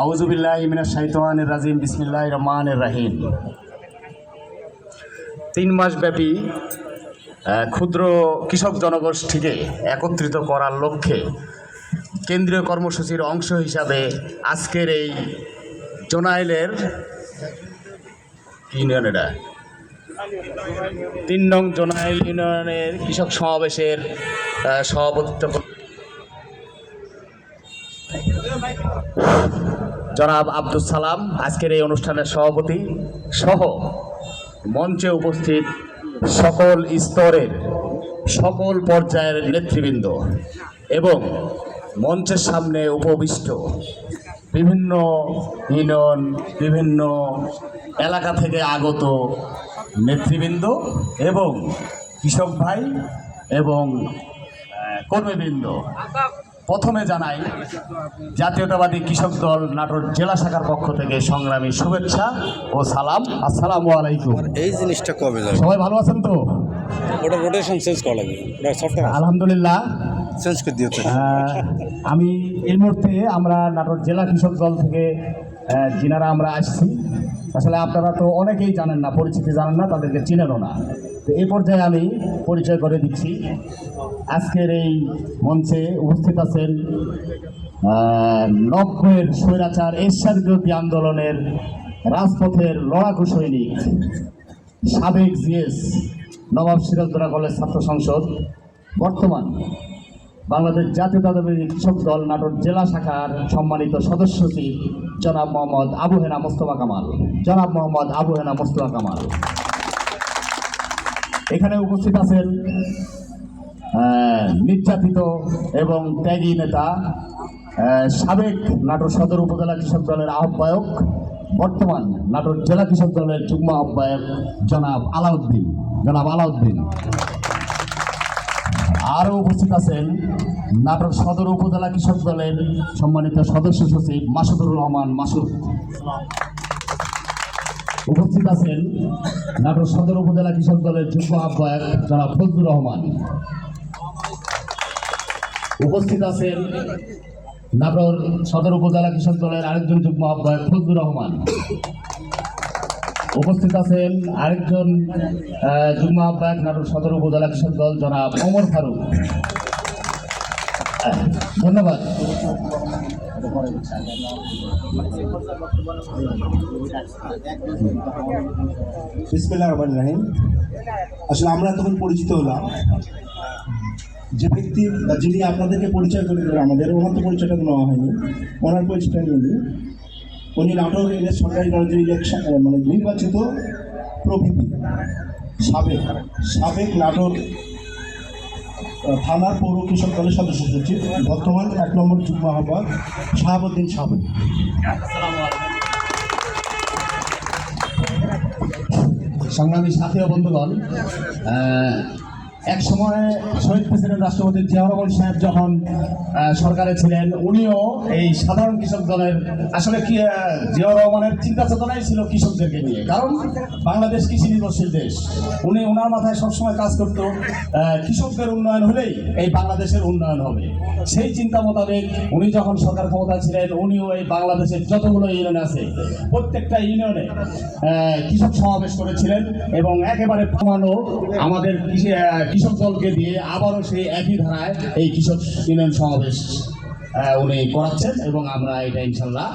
আউজুবিল্লাহ ইমিনা শাহিতান রাজিম বিসমিল্লাহ রহমান রাহিম। তিন মাসব্যাপী ক্ষুদ্র কৃষক জনগোষ্ঠীকে একত্রিত করার লক্ষ্যে কেন্দ্রীয় কর্মসূচির অংশ হিসাবে আজকের এই জোনাইলের ইউনিয়ন এটা? তিন নং জোনাইল ইউনিয়নের কৃষক সমাবেশের সভাপতিত্ব জনাব আব্দুল সালাম, আজকের এই অনুষ্ঠানের সভাপতি সহ মঞ্চে উপস্থিত সকল স্তরের সকল পর্যায়ের নেতৃবৃন্দ এবং মঞ্চের সামনে উপবিষ্ট বিভিন্ন ইউনিয়ন বিভিন্ন এলাকা থেকে আগত নেতৃবৃন্দ এবং কৃষক ভাই এবং কর্মীবৃন্দ। প্রথমে জানাই জাতীয়তাবাদী কৃষক দল নাটোর জেলা শাখার পক্ষ থেকে সংগ্রামী শুভেচ্ছা ও সালাম। আসসালামু আলাইকুম। এই জিনিসটা কবে সবাই ভালো আছেন তো? ওটা রোটেশন চেঞ্জ করা লাগবে। আলহামদুলিল্লাহ। চেঞ্জ করে দিয়েছে। আমি এই মুহূর্তে আমরা নাটোর জেলা কৃষক দল থেকে যিনারা আমরা আসছি, আসলে আপনারা তো অনেকেই জানেন না, পরিচিতি জানেন না, তাদেরকে চিনেনও না। তো এই পর্যায়ে আমি পরিচয় করে দিচ্ছি। আজকের এই মঞ্চে উপস্থিত আছেন নব্বইয়ের স্বৈরাচার এরশাদ বিরোধী আন্দোলনের রাজপথের লড়াকু সৈনিক, সাবেক জিএস নবাব সিরাজদোলা কলেজ ছাত্র সংসদ, বর্তমান বাংলাদেশ জাতীয়তাবাদী কৃষক দল নাটোর জেলা শাখার সম্মানিত সদস্য জনাব মোহাম্মদ আবু হেনা মোস্তফা কামাল। জনাব মোহাম্মদ আবু হেনা মোস্তফা কামাল। এখানে উপস্থিত আছেন নির্যাতিত এবং ত্যাগী নেতা সাবেক নাটোর সদর উপজেলা কৃষক দলের আহ্বায়ক, বর্তমান নাটোর জেলা কৃষক দলের যুগ্ম আহ্বায়ক জনাব আলাউদ্দিন। জনাব আলাউদ্দিন। আরও উপস্থিত আছেন নাটোর সদর উপজেলা কৃষক দলের সম্মানিত সদস্য সচিব মাসুদুর রহমান মাসুদ। উপস্থিত আছেন নাটোর সদর উপজেলা কৃষক দলের যুগ্ম আহ্বায়ক জনাব ফজলুর রহমান। উপস্থিত আছেন নাটোর সদর উপজেলা কৃষক দলের আরেকজন যুগ্ম আহ্বায়ক ফজলুর রহমান। উপস্থিত আছেন আরেকজন যুগ্ম আহ্বায়ক নাটোর সদর উপজেলা কৃষক দল জনাব ওমর ফারুক। ধন্যবাদ। আসলে আমরা তখন পরিচিত হলাম। যে ব্যক্তি যিনি আপনাদেরকে পরিচয় করে আমাদের ওনার তো পরিচয়টা নেওয়া হয়নি। ওনার পরিচয়টা নিয়ে। উনি নাটোর সরকারি দলের ইলেকশন মানে নির্বাচিত প্রভিপি সাবেক সাবেক নাটোর থানার পৌর কৃষক দলের সদস্য সচিব, বর্তমান এক নম্বর যুগ্ম আহ্বায়ক শাহাবুদ্দিন সাবেক সংগ্রামী সাথী বন্ধুগণ এক সময় শহীদ প্রেসিডেন্ট রাষ্ট্রপতি জিয়াউর সাহেব যখন সরকারে ছিলেন, উনিও এই সাধারণ কৃষক দলের, আসলে কি জিয়াউর রহমানের চিন্তা চেতনাই ছিল কৃষকদেরকে নিয়ে। কারণ বাংলাদেশ কৃষি নির্ভরশীল দেশ। উনি ওনার মাথায় সবসময় কাজ করত কৃষকদের উন্নয়ন হলেই এই বাংলাদেশের উন্নয়ন হবে। সেই চিন্তা মোতাবেক উনি যখন সরকার ক্ষমতা ছিলেন, উনিও এই বাংলাদেশের যতগুলো ইউনিয়ন আছে, প্রত্যেকটা ইউনিয়নে কৃষক সমাবেশ করেছিলেন এবং একেবারে প্রমাণও আমাদের কৃষি কৃষক দলকে দিয়ে আবারও সেই একই ধারায় এই কৃষক ইউনিয়ন সমাবেশ উনি করাচ্ছেন এবং আমরা এটা ইনশাল্লাহ